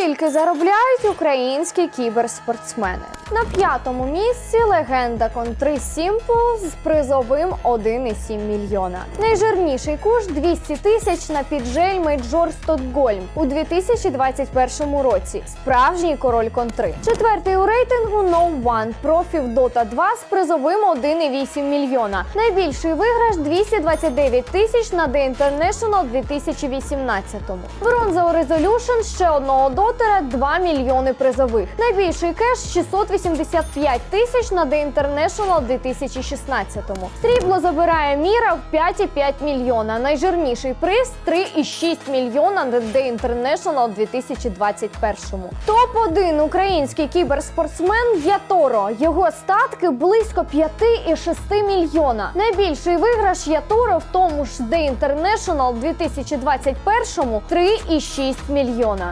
Скільки заробляють українські кіберспортсмени? На п'ятому місці легенда контри Сімпл з призовим 1,7 мільйона. Найжирніший куш 200 тисяч на піджель Мейджор Стокгольм у 2021 році. Справжній король контри. Четвертий у рейтингу No One профі в Dota 2 з призовим 1,8 мільйона. Найбільший виграш 229 тисяч на The International 2018. Бронза у Resolution ще одного дотера 2 мільйони призових. Найбільший кеш 685 тисяч на The International 2016. Срібло забирає міра в 5,5 мільйона. Найжирніший приз 3,6 мільйона на The International 2021. Топ 1 український кіберспортсмен Яторо. Його статки близько 5,6 мільйона. Найбільший виграш Яторо в тому ж The International 2021 3,6 мільйона.